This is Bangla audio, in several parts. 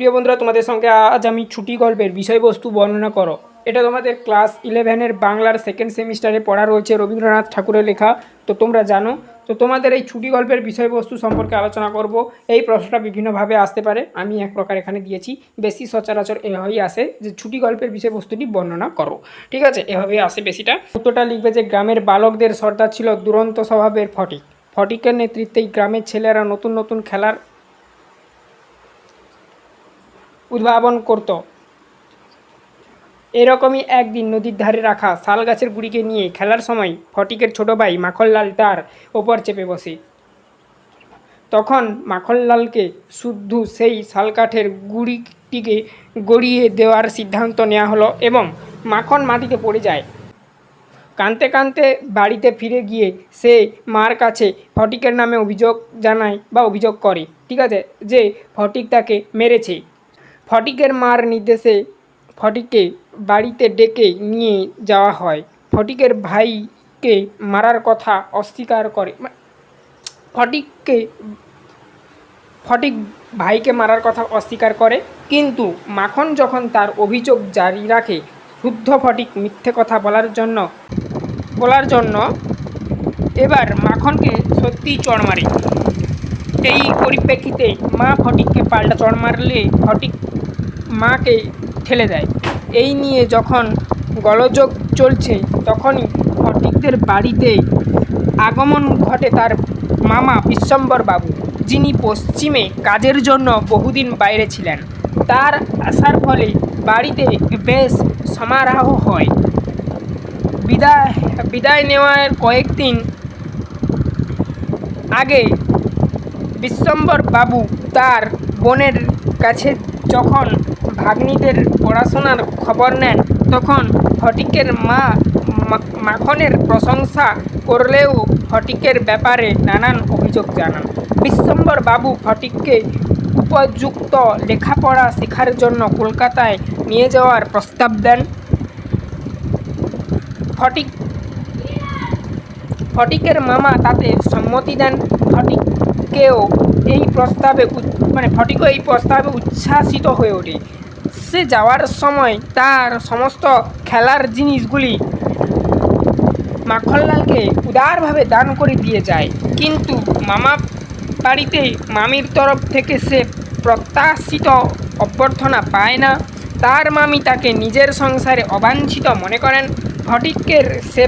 প্রিয় বন্ধুরা, তোমাদের সঙ্গে আজ আমি ছুটি গল্পের বিষয়বস্তু বর্ণনা করো। এটা তোমাদের ক্লাস ইলেভেনের বাংলার সেকেন্ড সেমিস্টারে পড়া রয়েছে রবীন্দ্রনাথ ঠাকুরের লেখা। তো তোমরা জানো, তো তোমাদের এই ছুটি গল্পের বিষয়বস্তু সম্পর্কে আলোচনা করব। এই প্রশ্নটা বিভিন্নভাবে আসতে পারে, আমি এক প্রকার এখানে দিয়েছি। বেশি সচরাচর এভাবেই আসে যে ছুটি গল্পের বিষয়বস্তুটি বর্ণনা করো। ঠিক আছে? এভাবেই আসে বেশিটা। উত্তরটা লিখবে যে গ্রামের বালকদের সর্দার ছিল দুরন্ত স্বভাবের ফটিক। ফটিকের নেতৃত্বেই গ্রামের ছেলেরা নতুন নতুন খেলার উদ্ভাবন করত। এরকমই একদিন নদীর ধারে রাখা শাল গাছের গুড়িকে নিয়ে খেলার সময় ফটিকের ছোট ভাই মাখনলাল তার ওপর চেপে বসে। তখন মাখনলালকে শুদ্ধ সেই শালকাঠের গুড়িটিকে গড়িয়ে দেওয়ার সিদ্ধান্ত নেওয়া হলো এবং মাখন মাটিতে পড়ে যায়। কানতে কানতে বাড়িতে ফিরে গিয়ে সে মার কাছে ফটিকের নামে অভিযোগ জানায় বা অভিযোগ করে, ঠিক আছে? যে ফটিক তাকে মেরেছে। ফটিকের মার নির্দেশে ফটিককে বাড়িতে ডেকে নিয়ে যাওয়া হয়। ফটিকের ভাইকে মারার কথা অস্বীকার করে। ফটিককে, ফটিক ভাইকে মারার কথা অস্বীকার করে। কিন্তু মাখন যখন তার অভিযোগ জারি রাখে, শুদ্ধ ফটিক মিথ্যে কথা বলার জন্য বলার জন্য, এবার মাখনকে সত্যিই চড় মারে। এই পরিপ্রেক্ষিতে মা ফটিককে পাল্টা চড় মারলে ফটিক মাকে ঠেলে দেয়। এই নিয়ে যখন গলযোগ চলছে, তখনই ফটিকদের বাড়িতে আগমন ঘটে তার মামা বিশ্বম্বর বাবু, যিনি পশ্চিমে কাজের জন্য বহুদিন বাইরে ছিলেন। তার আসার ফলে বাড়িতে বেশ সমারোহ হয়। বিদায় বিদায় নেওয়ার কয়েকদিন আগে বিশ্বম্বর বাবু তার বোনের কাছে যখন ভাগ্নিদের পড়াশোনার খবর নেন, তখন ফটিকের মা মাখনের প্রশংসা করলেও ফটিকের ব্যাপারে নানান অভিযোগ জানান। বিশ্বম্বর বাবু ফটিককে উপযুক্ত লেখাপড়া শেখার জন্য কলকাতায় নিয়ে যাওয়ার প্রস্তাব দেন। ফটিক ফটিকের মামা তাতে সম্মতি দেন। ফটিককেও এই প্রস্তাবে মানে ফটিকও এই প্রস্তাবে উচ্ছ্বাসিত হয়ে ওঠে। সে যাওয়ার সময় তার সমস্ত খেলার জিনিসগুলি মাখনলালকে উদারভাবে দান করে দিয়ে যায়। কিন্তু মামা বাড়িতে মামির তরফ থেকে সে প্রত্যাশিত অভ্যর্থনা পায় না। তার মামি তাকে নিজের সংসারে অবাঞ্ছিত মনে করেন। ফটিকের সে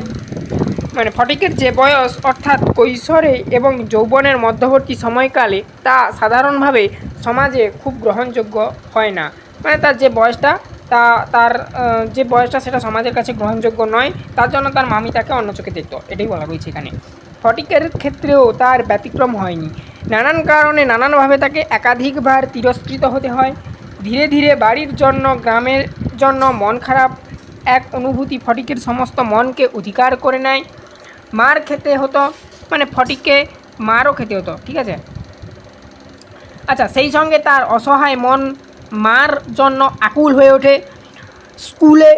মানে ফটিকের যে বয়স অর্থাৎ কৈশোরে এবং যৌবনের মধ্যবর্তী সময়কালে তা সাধারণভাবে সমাজে খুব গ্রহণযোগ্য হয় না। মানে তার যে বয়সটা, তা তার যে বয়সটা সেটা সমাজের কাছে গ্রহণযোগ্য নয়, তার জন্য তার মামি তাকে অন্য চোখে দেখতো। এটাই বলা রয়েছে এখানে। ফটিকের ক্ষেত্রেও তার ব্যতিক্রম হয়নি। নানান কারণে নানানভাবে তাকে একাধিকবার তিরস্কৃত হতে হয়। ধীরে ধীরে বাড়ির জন্য, গ্রামের জন্য মন খারাপ, এক অনুভূতি ফটিকের সমস্ত মনকে অধিকার করে নেয়। মার খেতে হতো মানে ফটিককে মারও খেতে হতো, ঠিক আছে? আচ্ছা সেই সঙ্গে তার অসহায় মন মার জন্য আকুল হয়ে ওঠে। স্কুলে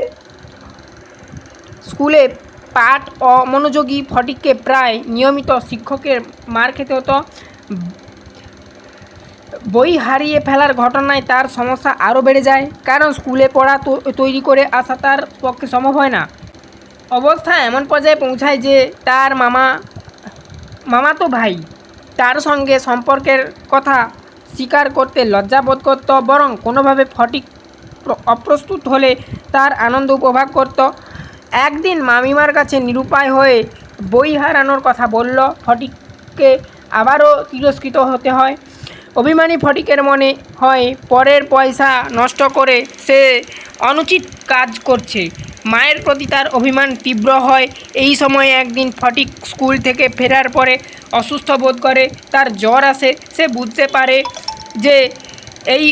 স্কুলে পাঠ অমনোযোগী ফটিককে প্রায় নিয়মিত শিক্ষকের মার খেতে হতো। বই হারিয়ে ফেলার ঘটনায় তার সমস্যা আরও বেড়ে যায়। কারণ স্কুলে পড়া তৈরি করে আসা তার পক্ষে সম্ভব হয় না। অবস্থা এমন পর্যায়ে পৌঁছায় যে তার মামা মামা তো ভাই, তার সঙ্গে সম্পর্কের কথা স্বীকার করতে লজ্জাবোধ করত, বরং কোনোভাবে ফটিক অপ্রস্তুত হলে তার আনন্দ উপভোগ করত। একদিন মামিমার কাছে নিরুপায় হয়ে বই হারানোর কথা বলল, ফটিককে আবারও তিরস্কৃত হতে হয়। অভিমানী ফটিকের মনে হয়, পরের পয়সা নষ্ট করে সে অনুচিত কাজ করছে। মায়ের প্রতি তার অভিমান তীব্র হয়। এই সময় একদিন ফটিক স্কুল থেকে ফেরার পরে অসুস্থ বোধ করে, তার জ্বর আসে। সে বুঝতে পারে যে এই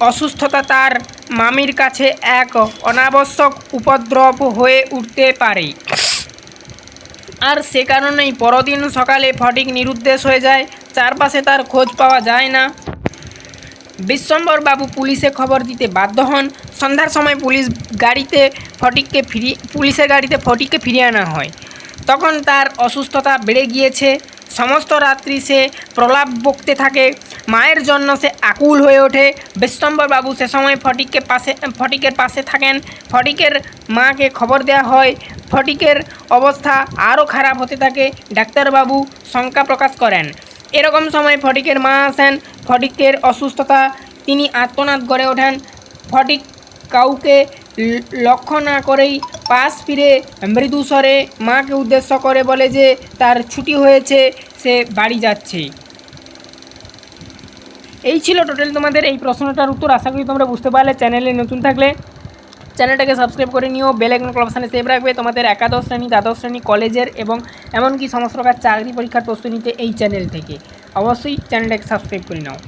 অসুস্থতা তার মামির কাছে এক অনাবশ্যক উপদ্রব হয়ে উঠতে পারে। আর সে কারণেই পরদিন সকালে ফটিক নিরুদ্দেশ হয়ে যায়। চারপাশে তার খোঁজ পাওয়া যায় না। বিশ্বম্বর বাবু পুলিশে খবর দিতে বাধ্য হন। সন্ধ্যার সময় পুলিশ গাড়িতে ফটিককে ফিরিয়ে পুলিশের গাড়িতে ফটিককে ফিরিয়ে আনা হয়। তখন তার অসুস্থতা বেড়ে গিয়েছে। সমস্ত রাত্রি সে প্রলাপ বকতে থাকে। মায়ের জন্য সে আকুল হয়ে ওঠে। বাবু সে সময় ফটিককে পাশে, ফটিকের পাশে থাকেন। ফটিকের মাকে খবর দেওয়া হয়। ফটিকের অবস্থা আরও খারাপ হতে থাকে। ডাক্তারবাবু শঙ্কা প্রকাশ করেন। এরকম সময় ফটিকের মা আসেন। ফটিকের অসুস্থতা, তিনি আত্মনাদ গড়ে ওঠেন। ফটিক কাউকে লক্ষ্য না করেই পাশ ফিরে মৃদু স্বরে মাকে উদ্দেশ্য করে বলে যে তার ছুটি হয়েছে, সে বাড়ি যাচ্ছে। এই ছিল টোটাল তোমাদের এই প্রশ্নটার উত্তর। আশা করি তোমরা বুঝতে পারলে, চ্যানেলে নতুন থাকলে চ্যানেলটাকে সাবস্ক্রাইব করে নিও, বেল আইকন অপশানে সেভ রাখবে। তোমাদের একাদশ শ্রেণি, দ্বাদশ শ্রেণি, কলেজের এবং এমনকি সমস্ত প্রকার চাকরি পরীক্ষার প্রস্তুতি নিতে এই চ্যানেল থেকে। অবশ্যই চ্যানেলটাকে সাবস্ক্রাইব করে নাও।